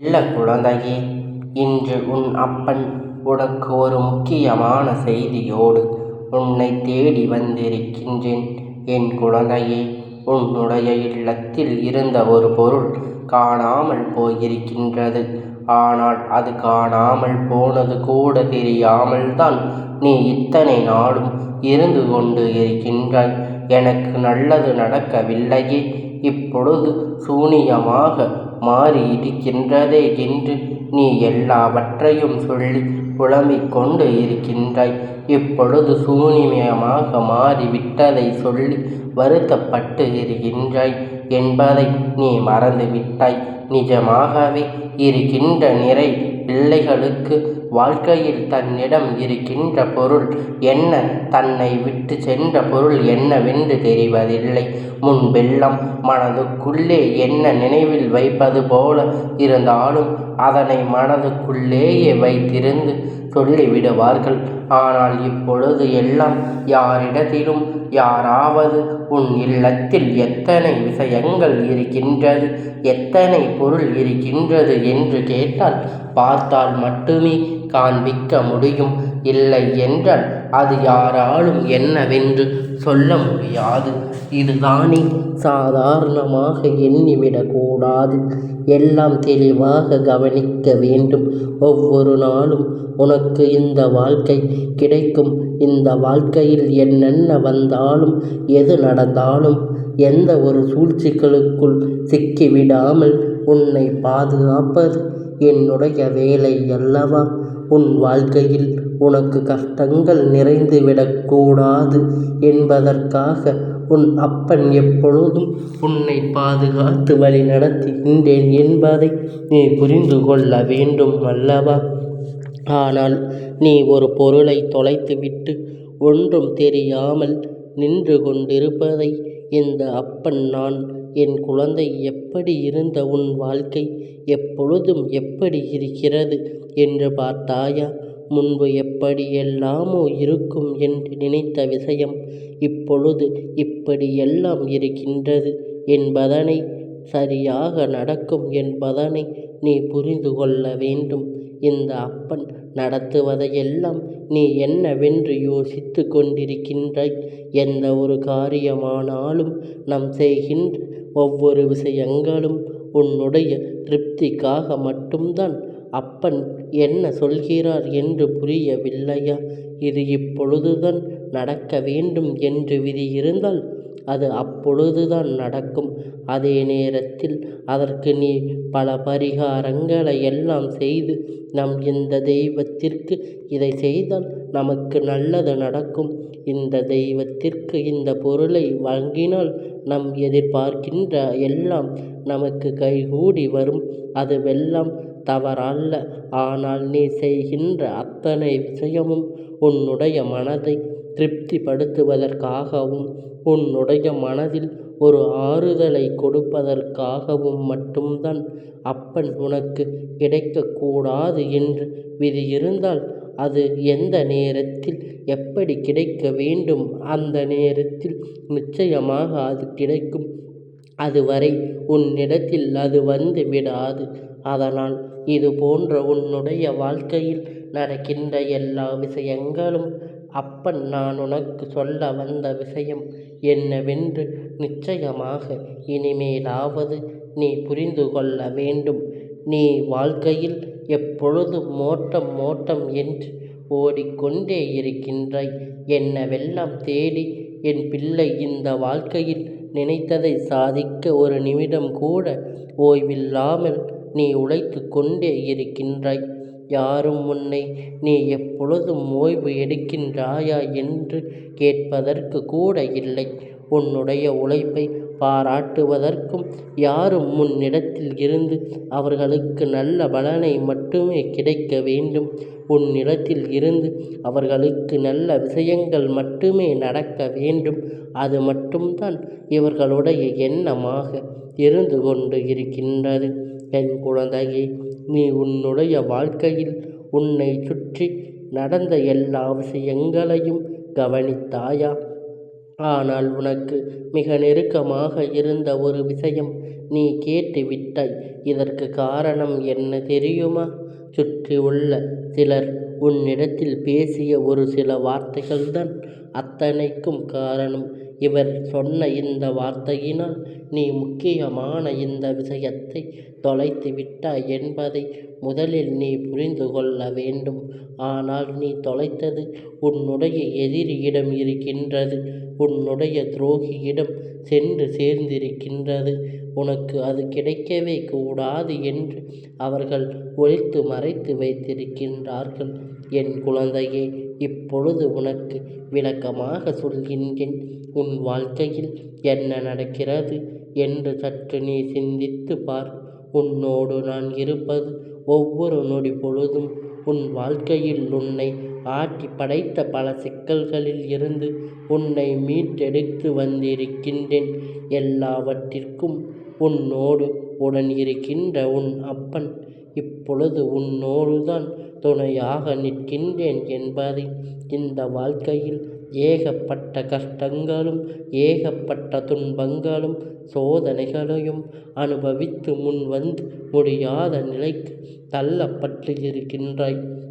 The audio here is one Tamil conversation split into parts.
செல்ல குழந்தையே இன்று உன் அப்பன் உனக்கு ஒரு முக்கியமான செய்தியோடு உன்னை தேடி வந்திருக்கின்றேன். என் குழந்தையே உன்னுடைய இல்லத்தில் இருந்த ஒரு பொருள் காணாமல் போயிருக்கின்றது. ஆனால் அது காணாமல் போனது கூட தெரியாமல் தான் நீ இத்தனை நாளும் இருந்து கொண்டு இருக்கின்றாய். எனக்கு நல்லது நடக்கவில்லையே இப்பொழுது சூனியமாக மாறி இருக்கின்றதே என்று நீ எல்லாவற்றையும் சொல்லி புலம்பிக் கொண்டு இருக்கின்றாய். இப்பொழுது சூனியமாக மாறிவிட்டதை சொல்லி வருத்தப்பட்டு இருக்கின்றாய் என்பதை நீ மறந்துவிட்டாய். நிஜமாகவே இருக்கின்ற நிறை பிள்ளைகளுக்கு வாழ்க்கையில் தன்னிடம் இருக்கின்ற பொருள் என்ன? தன்னை விட்டு சென்ற பொருள் என்னவென்று தெரிவதில்லை. முன்பெல்லாம் மனதுக்குள்ளே என்ன நினைவில் வைப்பது போல இருந்தாலும் அதனை மனதுக்குள்ளேயே வைத்திருந்து சொல்லிவிடுவார்கள் ஆனால் இப்பொழுது எல்லாம் யாரிடத்திலும் யாராவது உன் இல்லத்தில் எத்தனை விஷயங்கள் இருக்கின்றது எத்தனை பொருள் இருக்கின்றது என்று கேட்டால் பார்த்தால் மட்டுமே காண்பிக்க முடியும். இல்லை என்றால் அது யாராலும் என்னவென்று சொல்ல முடியாது. இதுதானே சாதாரணமாக எண்ணிவிடக்கூடாது. எல்லாம் தெளிவாக கவனிக்க வேண்டும். ஒவ்வொரு நாளும் உனக்கு இந்த வாழ்க்கை கிடைக்கும். இந்த வாழ்க்கையில் என்னென்ன வந்தாலும் எது நடந்தாலும் எந்த ஒரு சூழ்ச்சிகளுக்குள் சிக்கிவிடாமல் உன்னை பாதுகாப்பது என்னுடைய வேலை அல்லவா? உன் வாழ்க்கையில் உனக்கு கஷ்டங்கள் நிறைந்து விடக்கூடாது என்பதற்காக உன் அப்பன் எப்பொழுதும் உன்னை பாதுகாத்து வழி நடத்துகின்றேன் என்பதை நீ புரிந்து கொள்ள வேண்டும் அல்லவா? ஆனால் நீ ஒரு பொருளை தொலைத்துவிட்டு ஒன்றும் தெரியாமல் நின்று கொண்டிருப்பதை இந்த அப்பன் நான் என் குழந்தை எப்படி இருந்த உன் வாழ்க்கை எப்பொழுதும் எப்படி இருக்கிறது என்று பார்த்தாயா? முன்பு எப்படியெல்லாமோ இருக்கும் என்று நினைத்த விஷயம் இப்பொழுது இப்படியெல்லாம் இருக்கின்றது என்பதனை சரியாக நடக்கும் என்பதனை நீ புரிந்து கொள்ள வேண்டும். இந்த அப்பன் நடத்துவதையெல்லாம் நீ என்னவென்று யோசித்து கொண்டிருக்கின்றாய். எந்த ஒரு காரியமானாலும் நாம் செய்கின்ற ஒவ்வொரு விஷயங்களும் உன்னுடைய திருப்திக்காக மட்டும்தான் அப்பன் என்ன சொல்கிறார் என்று புரியவில்லையா? இது இப்பொழுதுதான் நடக்க வேண்டும் என்று விதி இருந்தால் அது அப்பொழுதுதான் நடக்கும். அதே நேரத்தில் அதற்கு நீ பல பரிகாரங்களை எல்லாம் செய்து நம் இந்த தெய்வத்திற்கு இதை செய்தால் நமக்கு நல்லது நடக்கும். இந்த தெய்வத்திற்கு இந்த பொருளை வழங்கினால் நம் எதிர்பார்க்கின்ற எல்லாம் நமக்கு கைகூடி வரும். அதுவெல்லாம் தவறல்ல. ஆனால் நீ செய்கின்ற அத்தனை விஷயமும் உன்னுடைய மனதை திருப்திப்படுத்துவதற்காகவும் உன்னுடைய மனதில் ஒரு ஆறுதலை கொடுப்பதற்காகவும் மட்டும்தான் அப்பன் உனக்கு கிடைக்கக்கூடாது என்று விதி இருந்தால் அது எந்த நேரத்தில் எப்படி கிடைக்க வேண்டும்? அந்த நேரத்தில் நிச்சயமாக அது கிடைக்கும். அதுவரை உன்னிடத்தில் அது வந்து விடாது. அதனால் இது போன்ற உன்னுடைய வாழ்க்கையில் நடக்கின்ற எல்லா விஷயங்களும் அப்பன் நான் உனக்கு சொல்ல வந்த விஷயம் என்னவென்று நிச்சயமாக இனிமேலாவது நீ புரிந்து கொள்ள வேண்டும். நீ வாழ்க்கையில் எப்பொழுதும் மோட்டம் மோட்டம் என்று ஓடிக்கொண்டே இருக்கின்றாய். என்னவெல்லாம் தேடி என் பிள்ளை இந்த வாழ்க்கையில் நினைத்ததை சாதிக்க ஒரு நிமிடம் கூட ஓய்வில்லாமல் நீ உழைத்து கொண்டே இருக்கின்றாய். யாரும் உன்னை நீ எப்பொழுதும் ஓய்வு எடுக்கின்றாயா என்று கேட்பதற்கு கூட இல்லை. உன்னுடைய உழைப்பை பாராட்டுவதற்கும் யாரும் முன்னிடத்தில் இருந்து அவர்களுக்கு நல்ல பலனை மட்டுமே கிடைக்க வேண்டும். உன்னிடத்தில் இருந்து அவர்களுக்கு நல்ல விஷயங்கள் மட்டுமே நடக்க வேண்டும். அது மட்டும்தான் இவர்களுடைய எண்ணமாக இருந்து கொண்டு இருக்கின்றது. என் குழந்தையே நீ உன்னுடைய வாழ்க்கையில் உன்னை சுற்றி நடந்த எல்லா விஷயங்களையும் கவனித்தாயா? ஆனால் உனக்கு மிக நெருக்கமாக இருந்த ஒரு விஷயம் நீ கேட்டு விட்டாய் இதற்கு காரணம் என்ன தெரியுமா? சுற்றியுள்ள சிலர் உன்னிடத்தில் பேசிய ஒரு சில வார்த்தைகள்தான் அத்தனைக்கும் காரணம். இவர் சொன்ன இந்த வார்த்தையினால் நீ முக்கியமான இந்த விஷயத்தை தொலைத்து விட்டாய் என்பதை முதலில் நீ புரிந்து கொள்ள வேண்டும். ஆனால் நீ தொலைத்தது உன்னுடைய எதிரியிடம் இருக்கின்றது. உன்னுடைய துரோகியிடம் சென்று சேர்ந்திருக்கின்றது. உனக்கு அது கிடைக்கவே கூடாது என்று அவர்கள் ஒழித்து மறைத்து வைத்திருக்கின்றார்கள். என் குழந்தையே இப்பொழுது உனக்கு விளக்கமாக சொல்கின்றேன். உன் வாழ்க்கையில் என்ன நடக்கிறது என்று சற்று நீ சிந்தித்து பார். உன்னோடு நான் இருப்பது ஒவ்வொரு நொடி பொழுதும் உன் வாழ்க்கையில் உன்னை ஆட்டி படைத்த பல சிக்கல்களில் இருந்து உன்னை மீட்டெடுத்து வந்திருக்கின்றேன். எல்லாவற்றிற்கும் உன்னோடு உடன் இருக்கின்ற உன் அப்பன் இப்பொழுது உன்னோடுதான் துணையாக நிற்கின்றேன் என்பதை இந்த வாழ்க்கையில் ஏகப்பட்ட கஷ்டங்களும் ஏகப்பட்ட துன்பங்களும் சோதனைகளையும் அனுபவித்து முன் வந்து முடியாத நிலைக்கு தள்ளப்பட்டு இருக்கின்றாய்.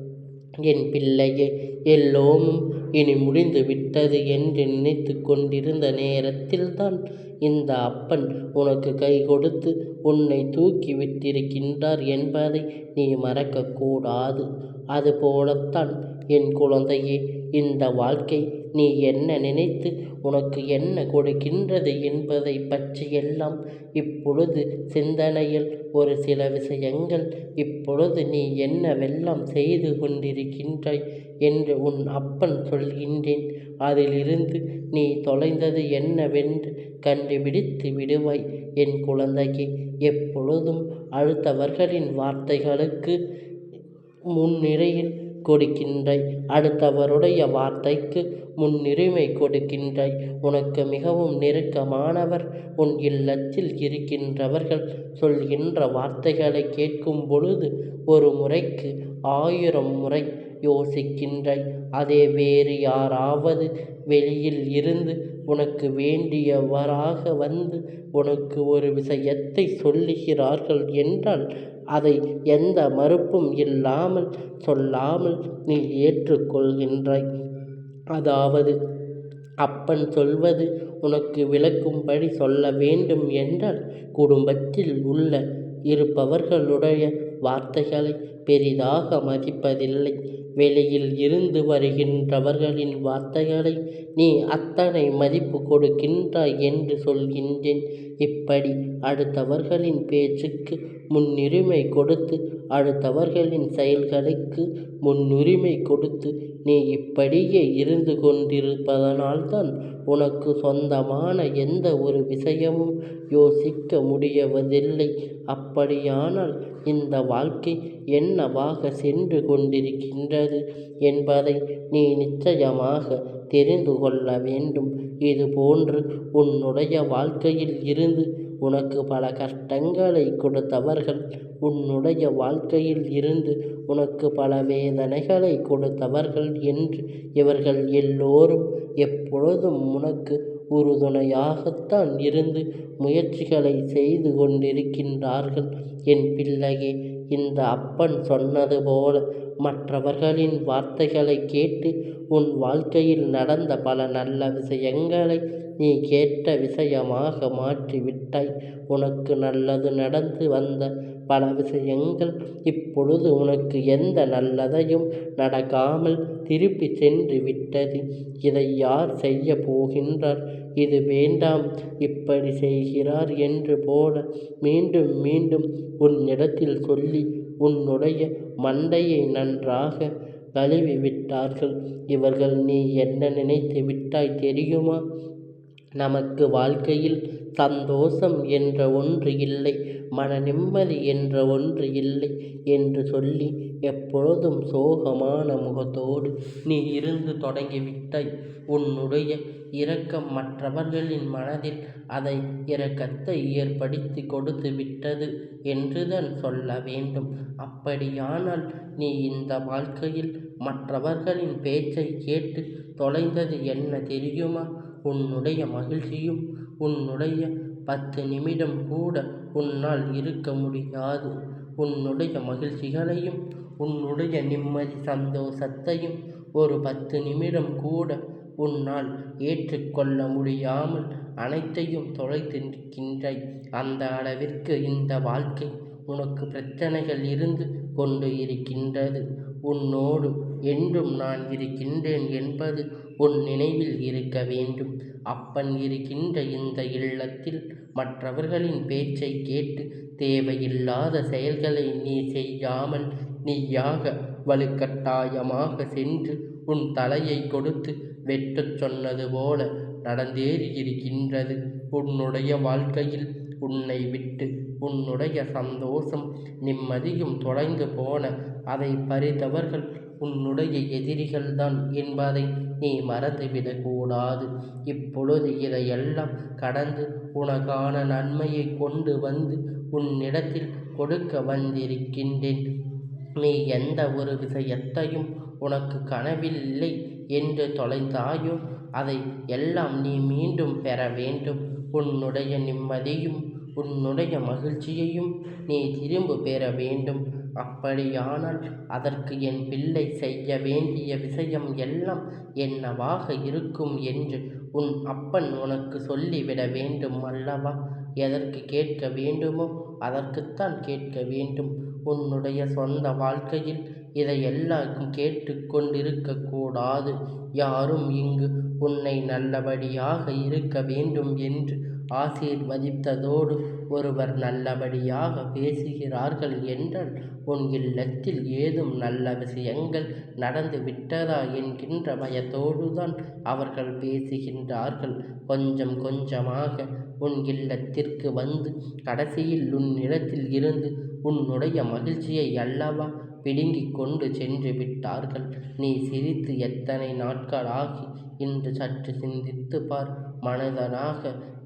என் பிள்ளையே எல்லோமும் இனி முடிந்து விட்டது என்று நினைத்து கொண்டிருந்த நேரத்தில்தான் இந்த அப்பன் உனக்கு கை கொடுத்து உன்னை தூக்கி விட்டிருக்கின்றார் என்பதை நீ மறக்கக்கூடாது. அதுபோலத்தான் என் குழந்தையே இந்த வாழ்க்கை நீ என்ன நினைத்து உனக்கு என்ன கொடுக்கின்றது என்பதை பற்றியெல்லாம் இப்பொழுது சிந்தனையில் ஒரு சில விஷயங்கள் இப்பொழுது நீ என்னவெல்லாம் செய்து கொண்டிருக்கின்றாய் என்று உன் அப்பன் சொல்கின்றேன். அதிலிருந்து நீ தொலைந்தது என்னவென்று கண்டுபிடித்து விடுவாய். என் குழந்தையே எப்பொழுதும் அடுத்தவர்களின் வார்த்தைகளுக்கு முன்னிரையில் கொடுக்கின்றாய் அடுத்தவருடைய வார்த்தைக்கு முன்னுரிமை கொடுக்கின்றாய் உனக்கு மிகவும் நெருக்கமானவர் உன் இல்லத்தில் இருக்கின்றவர்கள் சொல்கின்ற வார்த்தைகளை கேட்கும் பொழுது ஒரு முறைக்கு ஆயிரம் முறை யோசிக்கின்றாய் அதே வேறு யாராவது வெளியில் இருந்து உனக்கு வேண்டியவராக வந்து உனக்கு ஒரு விஷயத்தை சொல்லுகிறார்கள் என்றால் அதை எந்த மறுப்பும் இல்லாமல் சொல்லாமல் நீ ஏற்றுக்கொள்கின்றாய். அதாவது அப்பன் சொல்வது உனக்கு விளக்கும்படி சொல்ல வேண்டும் என்றால் குடும்பத்தில் உள்ள இருப்பவர்களுடைய வார்த்தைகளை பெரிதாக மதிப்பதில்லை. வெளியில் இருந்து வருகின்றவர்களின் வார்த்தைகளை நீ அத்தனை மதிப்பு கொடுக்கின்றாய் என்று சொல்கின்றேன். இப்படி அடுத்தவர்களின் பேச்சுக்கு முன்னுரிமை கொடுத்து அடுத்தவர்களின் செயல்களுக்கு முன்னுரிமை கொடுத்து நீ இப்படியே இருந்து கொண்டிருப்பதனால்தான் உனக்கு சொந்தமான எந்த ஒரு விஷயமும் யோசிக்க முடியவதில்லை. அப்படியானால் இந்த வாழ்க்கை என்னவாக சென்று கொண்டிருக்கின்றது என்பதை நீ நிச்சயமாக தெரிந்து கொள்ள வேண்டும். இதுபோன்று உன்னுடைய வாழ்க்கையில் இருந்து உனக்கு பல கஷ்டங்களை கொடுத்தவர்கள் உன்னுடைய வாழ்க்கையில் இருந்து உனக்கு பல வேதனைகளை கொடுத்தவர்கள் என்று இவர்கள் எல்லோரும் எப்பொழுதும் உனக்கு உறுதுணையாகத்தான் இருந்து முயற்சிகளை செய்து கொண்டிருக்கின்றார்கள். என் பிள்ளையே இந்த அப்பன் சொன்னது போல மற்றவர்களின் வார்த்தைகளை கேட்டு உன் வாழ்க்கையில் நடந்த பல நல்ல விஷயங்களை நீ கேட்ட விஷயமாக மாற்றி விட்டாய் உனக்கு நல்லது நடந்து வந்த பல விஷயங்கள் இப்பொழுது உனக்கு எந்த நல்லதையும் நடக்காமல் திருப்பி சென்று விட்டது. இதை யார் செய்ய போகின்றார்? இது வேண்டாம் இப்படி செய்கிறார் என்று போல மீண்டும் மீண்டும் உன்னிடத்தில் சொல்லி உன்னுடைய மண்டையை நன்றாக கழுவி விட்டார்கள் இவர்கள் நீ என்ன நினைத்து விட்டாய் தெரியுமா? நமக்கு வாழ்க்கையில் சந்தோஷம் என்ற ஒன்று இல்லை மன நிம்மதி என்ற ஒன்று இல்லை என்று சொல்லி எப்பொழுதும் சோகமான முகத்தோடு நீ இருந்து தொடங்கிவிட்டாய். உன்னுடைய இரக்கம் மற்றவர்களின் மனதில் அதை இரக்கத்தை ஏற்படுத்தி கொடுத்து விட்டது என்றுதான் சொல்ல வேண்டும். அப்படியானால் நீ இந்த வாழ்க்கையில் மற்றவர்களின் பேச்சை கேட்டு தொலைந்தது என்ன தெரியுமா? உன்னுடைய மகிழ்ச்சியும் உன்னுடைய பத்து நிமிடம் கூட உன்னால் இருக்க முடியாது. உன்னுடைய மகிழ்ச்சிகளையும் உன்னுடைய நிம்மதி சந்தோஷத்தையும் ஒரு பத்து நிமிடம் கூட உன்னால் ஏற்றுக்கொள்ள முடியாமல் அனைத்தையும் தொலைத்து நிற்கின்றாய் அந்த அளவிற்கு இந்த வாழ்க்கை உனக்கு பிரச்சனைகள் இருந்து கொண்டு இருக்கின்றது. உன்னோடு என்றும் நான் இருக்கின்றேன் என்பது உன் நினைவில் இருக்க வேண்டும். அப்பன் இருக்கின்ற இந்த இல்லத்தில் மற்றவர்களின் பேச்சை கேட்டு தேவையில்லாத செயல்களை நீ செய்யாமல் நீயாக வலுக்கட்டாயமாக சென்று உன் தலையை கொடுத்து வெட்டச் சொன்னது போல நடந்தேறியிருக்கின்றது உன்னுடைய வாழ்க்கையில் உன்னை விட்டு உன்னுடைய சந்தோஷம் நிம்மதியும் தொலைந்து போன அதை பறித்தவர்கள் உன்னுடைய எதிரிகள்தான் என்பதை நீ மறந்துவிடக்கூடாது. இப்பொழுது இதையெல்லாம் கடந்து உனக்கான நன்மையை கொண்டு வந்து உன்னிடத்தில் கொடுக்க வந்திருக்கின்றேன். நீ எந்த ஒரு விஷயத்தையும் உனக்கு கனவில்லை என்று தொலைந்தாயோ அதை எல்லாம் நீ மீண்டும் பெற வேண்டும். உன்னுடைய நிம்மதியும் உன்னுடைய மகிழ்ச்சியையும் நீ திரும்ப பெற வேண்டும். அப்படியானால் அதற்கு என் பிள்ளை செய்ய வேண்டிய விஷயம் எல்லாம் என்னவாக இருக்கும் என்று உன் அப்பன் உனக்கு சொல்லிவிட வேண்டும் அல்லவா? எதற்கு கேட்க வேண்டுமோ அதற்குத்தான் கேட்க வேண்டும். உன்னுடைய சொந்த வாழ்க்கையில் இதையெல்லாம் கேட்டு கொண்டிருக்கக்கூடாது யாரும் இங்கு உன்னை நல்லபடியாக இருக்க வேண்டும் என்று ஆசீர்வதித்ததோடு ஒருவர் நல்லபடியாக பேசுகிறார்கள் என்றால் உன் இல்லத்தில் ஏதும் நல்ல விஷயங்கள் நடந்து விட்டதா? என்கின்ற பயத்தோடுதான் அவர்கள் பேசுகின்றார்கள். கொஞ்சம் கொஞ்சமாக உன் இல்லத்திற்கு வந்து கடைசியில் உன்னிடத்தில் இருந்து உன்னுடைய மகிழ்ச்சியை அல்லவா பிடுங்கிக் கொண்டு சென்று விட்டார்கள்? நீ சிரித்து எத்தனை நாட்களாகி இன்று சற்று சிந்தித்து பார். மனிதனாக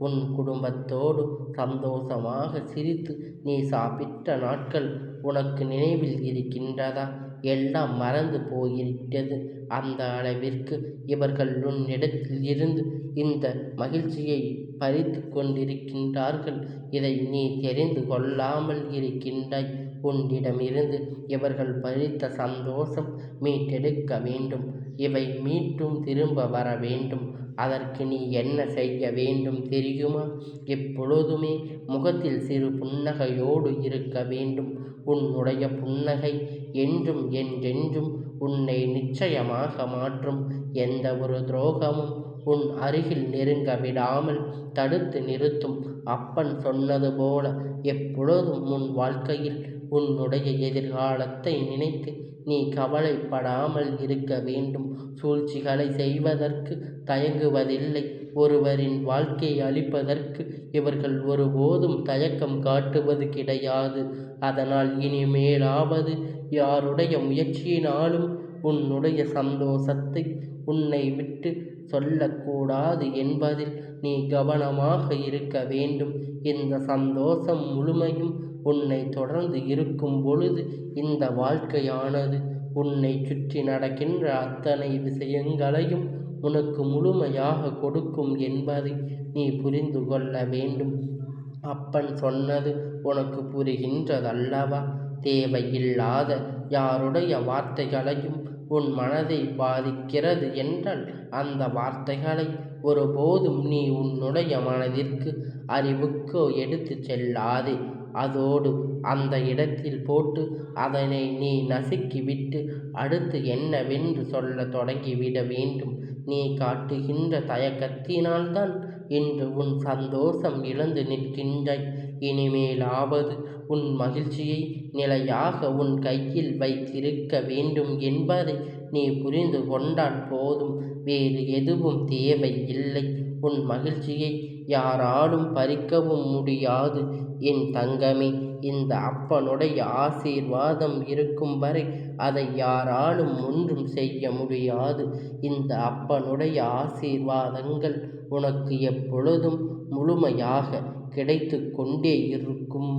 உன் குடும்பத்தோடு சந்தோஷமாக சிரித்து நீ சாப்பிட்ட நாட்கள் உனக்கு நினைவில் இருக்கின்றதா? எல்லாம் மறந்து போயிருக்கிறது அந்த அளவிற்கு இவர்கள் உன்னிடத்தில் இருந்து இந்த மகிழ்ச்சியை பறித்து கொண்டிருக்கின்றார்கள். இதை நீ தெரிந்து கொள்ளாமல் இருக்கின்றாய். உன்னிடமிருந்து இவர்கள் பறித்த சந்தோஷம் மீட்டெடுக்க வேண்டும். இவை மீட்டும் திரும்ப வர வேண்டும். அதற்கு நீ என்ன செய்ய வேண்டும் தெரியுமா? எப்பொழுதுமே முகத்தில் சிறு புன்னகையோடு இருக்க வேண்டும். உன்னுடைய புன்னகை என்றும் என்றென்றும் உன்னை நிச்சயமாக மாற்றும். எந்த ஒரு துரோகமும் உன் அருகில் நெருங்க விடாமல் தடுத்து நிறுத்தும். அப்பன் சொன்னது போல எப்பொழுதும் உன் வாழ்க்கையில் உன்னுடைய எதிர்காலத்தை நினைத்து நீ கவலைப்படாமல் இருக்க வேண்டும். சூழ்ச்சிகளை செய்வதற்கு தயங்குவதில்லை. ஒருவரின் வாழ்க்கையை அழிப்பதற்கு இவர்கள் ஒருபோதும் தயக்கம் காட்டுவது கிடையாது. அதனால் இனிமேலாவது யாருடைய முயற்சியினாலும் உன்னுடைய சந்தோஷத்தை உன்னை விட்டு சொல்லக்கூடாது என்பதில் நீ கவனமாக இருக்க வேண்டும். இந்த சந்தோஷம் முழுமையும் உன்னை தொடர்ந்து இருக்கும் பொழுது இந்த வாழ்க்கையானது. உன்னை சுற்றி நடக்கின்ற அத்தனை விஷயங்களையும் உனக்கு முழுமையாக கொடுக்கும் என்பதை நீ புரிந்து கொள்ள வேண்டும். அப்பன் சொன்னது உனக்கு புரிகின்றதல்லவா? தேவையில்லாத யாருடைய வார்த்தைகளையும் உன் மனதை பாதிக்கிறது என்றால் அந்த வார்த்தைகளை ஒருபோதும் நீ உன்னுடைய மனதிற்கு அறிவுக்கோ எடுத்து செல்லாதே. அதோடு அந்த இடத்தில் போட்டு அதனை நீ நசுக்கிவிட்டு அடுத்து என்னவென்று சொல்லத் தொடங்கிவிட வேண்டும். நீ காட்டுகின்ற தயக்கத்தினால்தான் இன்று உன் சந்தோஷம் இழந்து நிற்கின்றாய். இனிமேலாவது உன் மகிழ்ச்சியை நிலையாக உன் கையில் வைத்திருக்க வேண்டும் என்பதை நீ புரிந்து கொண்டால் போதும். வேறு எதுவும் தேவை இல்லை உன் மகிழ்ச்சியை யாராலும் பறிக்கவும் முடியாது. என் தங்கமே இந்த அப்பனுடைய ஆசீர்வாதம் இருக்கும் வரை அதை யாராலும் ஒன்றும் செய்ய முடியாது. இந்த அப்பனுடைய ஆசீர்வாதங்கள் உனக்கு எப்பொழுதும் முழுமையாக கிடைத்து கொண்டே இருக்கும்.